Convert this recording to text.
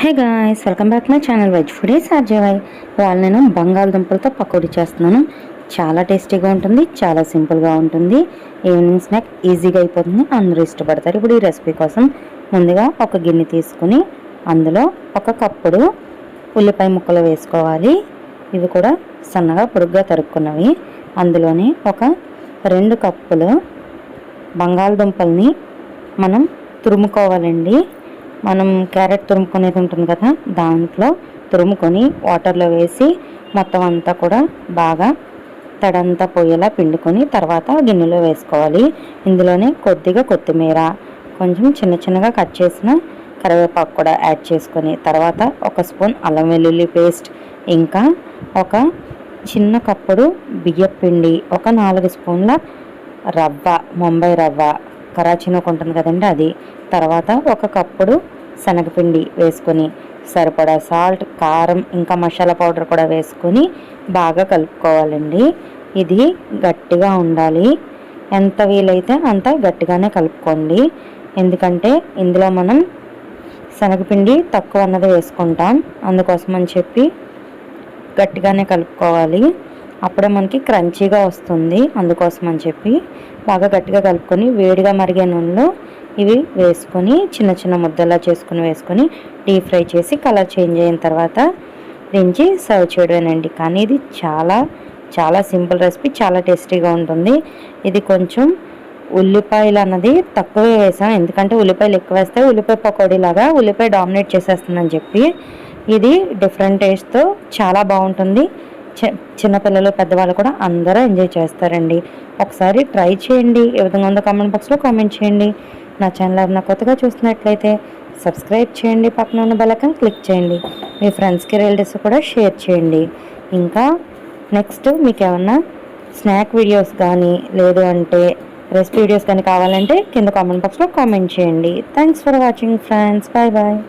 Hey guys welcome back my channel veg food సాధ్యవాయ్ ఇవాళ నేను బంగాళదుంపలతో పకోడీ చేస్తున్నాను. చాలా టేస్టీగా ఉంటుంది చాలా సింపుల్గా ఉంటుంది. ఈవినింగ్ స్నాక్ ఈజీగా అయిపోతుంది అందరూ ఇష్టపడతారు. ఇప్పుడు ఈ రెసిపీ కోసం ముందుగా ఒక గిన్నె తీసుకుని అందులో ఒక కప్పుడు ఉల్లిపాయ ముక్కలు వేసుకోవాలి. ఇవి కూడా సన్నగా పొడుగ్గా తరుక్కున్నవి. అందులోనే ఒక రెండు కప్పులు బంగాళదుంపల్ని మనం తురుముకోవాలండి. మనం క్యారెట్ తురుముకునేది ఉంటుంది కదా దాంట్లో తురుముకొని వాటర్లో వేసి మొత్తం అంతా కూడా బాగా తడంతా పోయేలా పిండుకొని తర్వాత గిన్నెలో వేసుకోవాలి. ఇందులోనే కొద్దిగా కొత్తిమీర కొంచెం చిన్న చిన్నగా కట్ చేసిన కరివేపాకు కూడా యాడ్ చేసుకొని తర్వాత ఒక స్పూన్ అల్లం వెల్లుల్లి పేస్ట్ ఇంకా ఒక చిన్న కప్పుడు బియ్యం పిండి ఒక నాలుగు స్పూన్ల రవ్వ ముంబై రవ్వ కరాచీనోకు ఉంటుంది కదండి అది. తర్వాత ఒక కప్పుడు శనగపిండి వేసుకొని సరిపడా సాల్ట్ కారం ఇంకా మసాలా పౌడర్ కూడా వేసుకొని బాగా కలుపుకోవాలండి. ఇది గట్టిగా ఉండాలి. ఎంత వీలైతే అంత గట్టిగానే కలుపుకోండి. ఎందుకంటే ఇందులో మనం శనగపిండి తక్కువ అన్నది వేసుకుంటాం. అందుకోసం అని చెప్పి గట్టిగానే కలుపుకోవాలి. అప్పుడే మనకి క్రంచీగా వస్తుంది. అందుకోసం అని చెప్పి బాగా గట్టిగా కలుపుకొని వేడిగా మరిగే నూనెలో ఇవి వేసుకొని చిన్న చిన్న ముద్దలా చేసుకుని వేసుకొని డీప్ ఫ్రై చేసి కలర్ చేంజ్ అయిన తర్వాత దించి సర్వ్ చేయడమేనండి. కానీ ఇది చాలా చాలా సింపుల్ రెసిపీ చాలా టేస్టీగా ఉంటుంది. ఇది కొంచెం ఉల్లిపాయలు అన్నది తక్కువే వేసాం. ఎందుకంటే ఉల్లిపాయలు ఎక్కువ వేస్తే ఉల్లిపాయ పకోడీ లాగా ఉల్లిపాయ డామినేట్ చేసేస్తుందని చెప్పి ఇది డిఫరెంట్ టేస్ట్తో చాలా బాగుంటుంది. చిన్నపిల్లలు పెద్దవాళ్ళు కూడా అందరూ ఎంజాయ్ చేస్తారండి. ఒకసారి ట్రై చేయండి. ఏ విధంగా ఉందో కామెంట్ బాక్స్లో కామెంట్ చేయండి. నా ఛానల్ ఎవరైనా కొత్తగా చూసినట్లయితే సబ్స్క్రైబ్ చేయండి పక్కన ఉన్న బలకం క్లిక్ చేయండి. మీ ఫ్రెండ్స్కి రిలేటివ్స్ కూడా షేర్ చేయండి. ఇంకా నెక్స్ట్ మీకు ఏమన్నా స్నాక్ వీడియోస్ కానీ లేదు అంటే రెసిపీ వీడియోస్ కానీ కావాలంటే కింద కామెంట్ బాక్స్లో కామెంట్ చేయండి. Thanks for watching friends bye bye